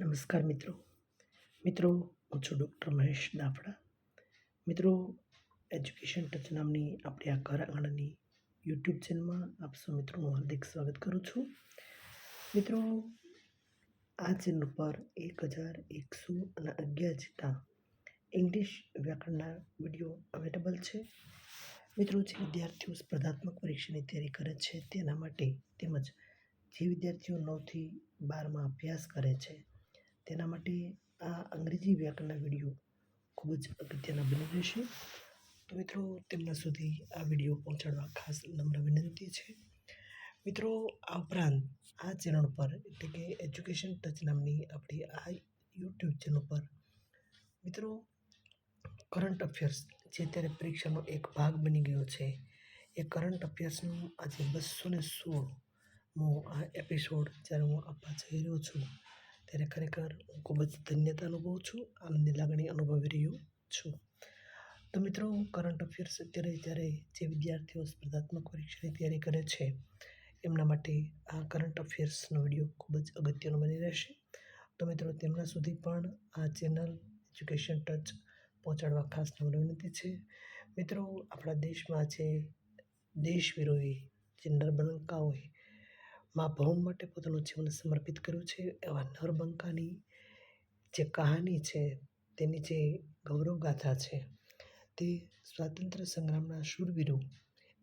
નમસ્કાર મિત્રો. મિત્રો, હું છું ડૉક્ટર મહેશ દાફડા. મિત્રો, એજ્યુકેશન ટચ નામની આપણી આ ઘર આંગણાની યુટ્યુબ ચેનલમાં આપ સૌ મિત્રોનું હાર્દિક સ્વાગત કરું છું. મિત્રો, આ ચેનલ પર એક હજાર એકસો અને અગિયાર જેટલા ઇંગ્લિશ વ્યાકરણના વીડિયો અવેલેબલ છે. મિત્રો, જે વિદ્યાર્થીઓ સ્પર્ધાત્મક પરીક્ષાની તૈયારી કરે છે તેના માટે તેમજ જે વિદ્યાર્થીઓ નવથી બારમાં અભ્યાસ કરે છે તેના માટે આ અંગ્રેજી વ્યાકરણના વીડિયો ખૂબ જ અગત્યના બની રહેશે. તો મિત્રો, તેમના સુધી આ વીડિયો પહોંચાડવા ખાસ નમ્ર વિનંતી છે. મિત્રો, આ ઉપરાંત આ ચેનલ પર એટલે કે એજ્યુકેશન ટચ નામની આપણી આ યુટ્યુબ ચેનલ પર મિત્રો કરંટ અફેર્સ જે અત્યારે પરીક્ષાનો એક ભાગ બની ગયો છે, એ કરંટ અફેર્સનું આજે બસો ને સોળમો આ એપિસોડ જ્યારે હું આપવા જઈ રહ્યો છું ત્યારે ખરેખર હું ખૂબ જ ધન્યતા અનુભવું છું આનંદની લાગણી અનુભવી રહ્યો છું તો મિત્રો કરંટ અફેર્સ અત્યારે જ્યારે જે વિદ્યાર્થીઓ સ્પર્ધાત્મક પરીક્ષાની તૈયારી કરે છે એમના માટે આ કરંટ અફેર્સનો વીડિયો ખૂબ જ અગત્યનો બની રહેશે તો મિત્રો તેમના સુધી પણ આ ચેનલ એજ્યુકેશન ટચ પહોંચાડવા ખાસ નમ્ર વિનંતી છે મિત્રો આપણા દેશમાં આજે દેશ વિરોધી જે નરબંકાઓએ મા ભૌમ માટે પોતાનું જીવન સમર્પિત કર્યું છે. એવા નરબંકાની જે કહાની છે, તેની જે ગૌરવગાથા છે, તે સ્વાતંત્ર્ય સંગ્રામના શૂરવીરો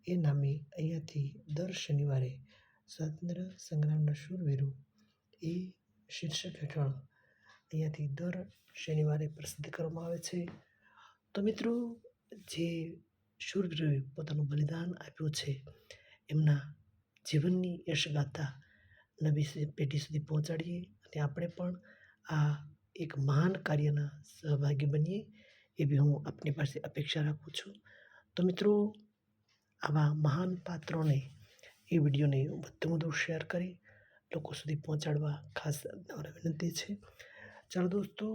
એ નામે અહીંયાથી દર શનિવારે સ્વાતંત્ર્ય સંગ્રામના શૂરવીરો એ શીર્ષક હેઠળ અહીંયાથી દર શનિવારે પ્રસિદ્ધ કરવામાં આવે છે. તો મિત્રો, જે શૂરવીરોએ પોતાનું બલિદાન આપ્યું છે, એમના જીવનની યશગાથા નવી પેઢી સુધી પહોંચાડીએ અને આપણે પણ આ એક મહાન કાર્યના સહભાગી બનીએ એવી હું આપની પાસે અપેક્ષા રાખું છું. તો મિત્રો, આવા મહાન પાત્રોને એ વિડીયોને વધુ વધુ શેર કરી લોકો સુધી પહોંચાડવા ખાસ નમ્ર વિનંતી છે. ચાલો દોસ્તો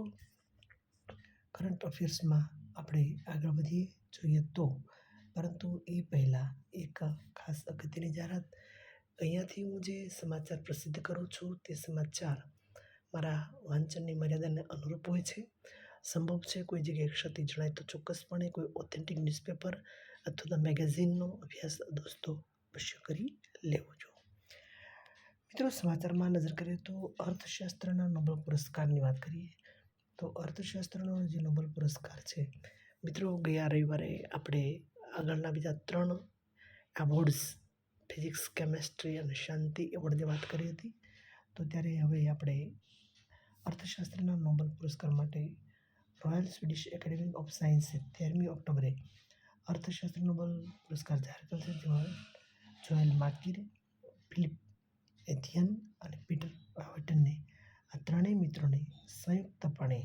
કરંટ અફેર્સમાં આપણે આગળ વધીએ. જોઈએ તો, પરંતુ એ પહેલાં એક ખાસ અગત્યની જાહેરાત અહીંયાથી હું જે સમાચાર પ્રસિદ્ધ કરું છું તે સમાચાર મારા વાંચનની મર્યાદાને અનુરૂપ હોય છે. સંભવ છે કોઈ જગ્યાએ ક્ષતિ જણાય તો ચોક્કસપણે કોઈ ઓથેન્ટિક ન્યૂઝપેપર અથવા તો મેગેઝિનનો અભ્યાસ દોસ્તો અવશ્ય કરી લેવો જો. મિત્રો, સમાચારમાં નજર કરીએ તો અર્થશાસ્ત્રના નોબેલ પુરસ્કારની વાત કરીએ તો અર્થશાસ્ત્રનો જે નોબેલ પુરસ્કાર છે, મિત્રો, ગયા રવિવારે આપણે આગળના બીજા ત્રણ એવોર્ડ્સ ફિઝિક્સ, કેમેસ્ટ્રી અને શાંતિ એવોર્ડની વાત કરી હતી. તો ત્યારે હવે આપણે અર્થશાસ્ત્રના નોબેલ પુરસ્કાર માટે રોયલ સ્વીડિશ એકેડેમી ઓફ સાયન્સે તેરમી ઓક્ટોબરે અર્થશાસ્ત્ર નોબેલ પુરસ્કાર જાહેર કર્યો છે જેમાં જોએલ માકીર, ફિલિપ એથિયન અને પીટર હોટનને આ ત્રણેય મિત્રોને સંયુક્તપણે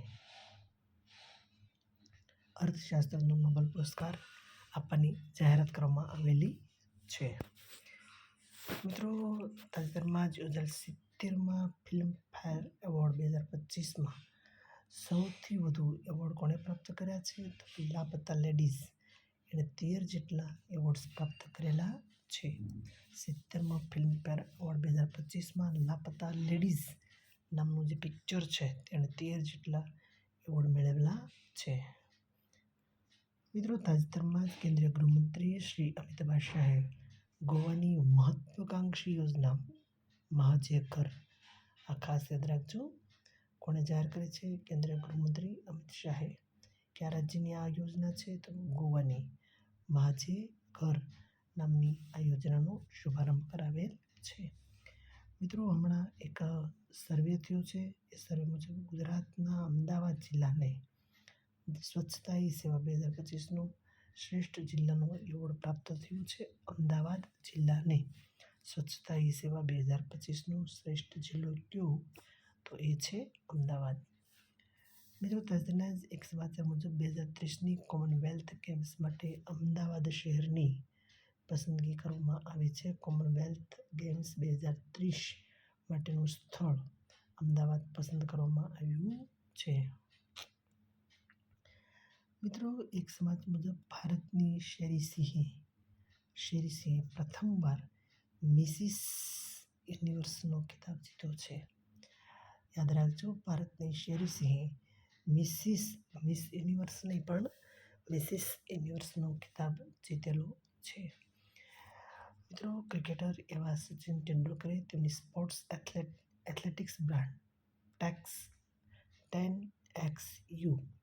અર્થશાસ્ત્રનો નોબેલ પુરસ્કાર આપવાની જાહેરાત કરવામાં આવેલી છે. મિત્રો, તાજેતરમાં જ યોજાયેલ સિત્તેરમાં ફિલ્મફેર એવોર્ડ બે હજાર પચીસમાં સૌથી વધુ એવોર્ડ કોણે પ્રાપ્ત કર્યા છે? તો લાપતા લેડીઝ એણે તેર જેટલા એવોર્ડ્સ પ્રાપ્ત કરેલા છે. સિત્તેરમાં ફિલ્મફેર એવોર્ડ બે હજાર પચીસમાં લાપતા લેડીઝ નામનું જે પિક્ચર છે, તેણે તેર જેટલા એવોર્ડ મેળવેલા છે. મિત્રો, તાજેતરમાં જ કેન્દ્રીય ગૃહમંત્રી શ્રી અમિતભાઈ શાહે ગોવાની મહત્વાકાંક્ષી યોજના મહાજેકર આ ખાસ યાદ રાખજો કોણે જાહેર કરી છે? કેન્દ્રીય ગૃહમંત્રી અમિત શાહે. કે આ રાજ્યની આ યોજના છે? તો ગોવાની મહાજે ઘર નામની આ યોજનાનો શુભારંભ કરાવેલ છે. મિત્રો, હમણાં એક સર્વે થયો છે. એ સર્વે મુજબ ગુજરાતના અમદાવાદ જિલ્લાને સ્વચ્છતા સેવા બે હજાર પચીસનું શ્રેષ્ઠ જિલ્લાનો એવોર્ડ પ્રાપ્ત થયું છે. અમદાવાદ જિલ્લાને સ્વચ્છતા હી સેવા બે હજાર પચીસનો શ્રેષ્ઠ જિલ્લો કયો? તો એ છે અમદાવાદ. મિત્રો તાજેતરના એક સમાચાર મુજબ બે હજાર ત્રીસની કોમનવેલ્થ ગેમ્સ માટે અમદાવાદ શહેરની પસંદગી કરવામાં આવી છે. કોમનવેલ્થ ગેમ્સ બે હજાર ત્રીસ માટેનું સ્થળ અમદાવાદ પસંદ કરવામાં આવ્યું છે. મિત્રો, એક સમાજ મુજબ ભારતની શેરી સિંહે શેરી સિંહે પ્રથમવાર મિસિસ યુનિવર્સનો ખિતાબ જીત્યો છે. યાદ રાખજો, ભારતની શેરી સિંહે મિસિસ, મિસ યુનિવર્સ પણ મિસિસ યુનિવર્સનો ખિતાબ જીતેલો છે. મિત્રો, ક્રિકેટર એવા સચિન તેંડુલકરે તેમની સ્પોર્ટ્સ એથ્લેટ, એથ્લેટિક્સ બ્રાન્ડ ટેક્સ ટેન એક્સ યુ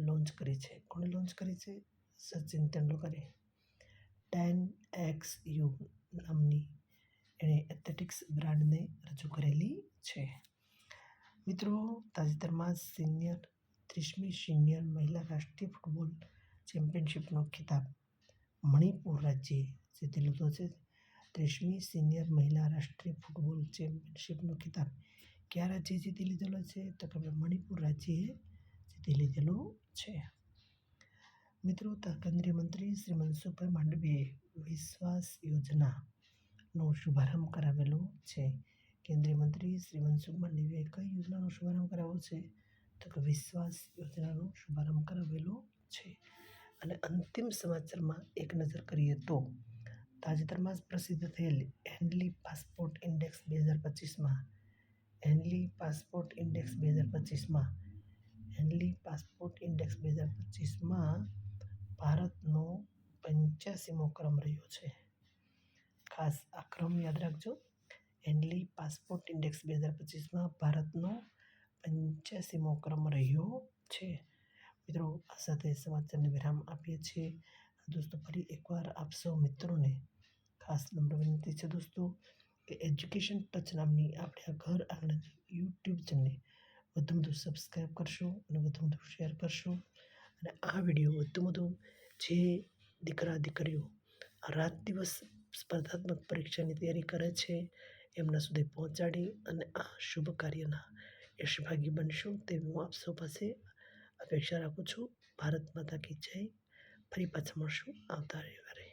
લોન્ચ કરી છે. કોણે લોન્ચ કરી છે? સચિન તેંડુલકરે. ટેન એક્સ યુ નામની એણે એથ્લેટિક્સ બ્રાન્ડને રજૂ કરેલી છે. મિત્રો, તાજેતરમાં સિનિયર, ત્રીસમી સિનિયર મહિલા રાષ્ટ્રીય ફૂટબોલ ચેમ્પિયનશિપનો ખિતાબ મણિપુર રાજ્યે જીતી લીધો છે. ત્રીસમી સિનિયર મહિલા રાષ્ટ્રીય ફૂટબોલ ચેમ્પિયનશિપનો ખિતાબ કયા રાજ્યે જીતી લીધેલો છે? તો કે મણિપુર રાજ્યએ જીતી લીધેલું છે. મિત્રો કેન્દ્રીય મંત્રી શ્રી મનસુખભાઈ માંડવીએ વિશ્વાસ યોજનાનો શુભારંભ કરાવેલો છે. કેન્દ્રીય મંત્રી શ્રી મનસુખ માંડવીએ કઈ યોજનાનો શુભારંભ કરાવ્યો છે? તો કે વિશ્વાસ યોજનાનો શુભારંભ કરાવેલો છે. અને અંતિમ સમાચારમાં એક નજર કરીએ તો, તાજેતરમાં જ પ્રસિદ્ધ થયેલ હેન્ડલી પાસપોર્ટ ઇન્ડેક્સ બે હજાર પચીસમાં, હેન્ડલી પાસપોર્ટ ઇન્ડેક્સ બે હજાર પચીસમાં, હેન્ડલી પાસપોર્ટ ઇન્ડેક્સ બે હજાર પચીસમાં ભારતનો પંચ્યાસીમો ક્રમ રહ્યો છે. ખાસ આ ક્રમ યાદ રાખજો. એન્ડલી પાસપોર્ટ ઇન્ડેક્સ બે હજાર પચીસમાં ભારતનો પંચ્યાસીમો ક્રમ રહ્યો છે. મિત્રો, આ સાથે સમાચારને વિરામ આપીએ છીએ. દોસ્તો, ફરી એકવાર આપ સૌ મિત્રોને ખાસ નમ્ર વિનંતી છે દોસ્તો કે એજ્યુકેશન ટચ નામની આપણે આ ઘર આંગણાની યુટ્યુબ ચેનલને વધુ વધુ સબસ્ક્રાઈબ કરશો અને વધુ વધુ શેર કરશો. અને આ વીડિયો વધુ વધુ જે દીકરા દીકરીઓ રાત દિવસ સ્પર્ધાત્મક પરીક્ષાની તૈયારી કરે છે, એમના સુધી પહોંચાડી અને આ શુભ કાર્યના યશભાગી બનશો તેવી હું આપ સૌ પાસે અપેક્ષા રાખું છું. ભારત માતા કી જય. ફરી પાછા મળશું આવતા રવિવારે.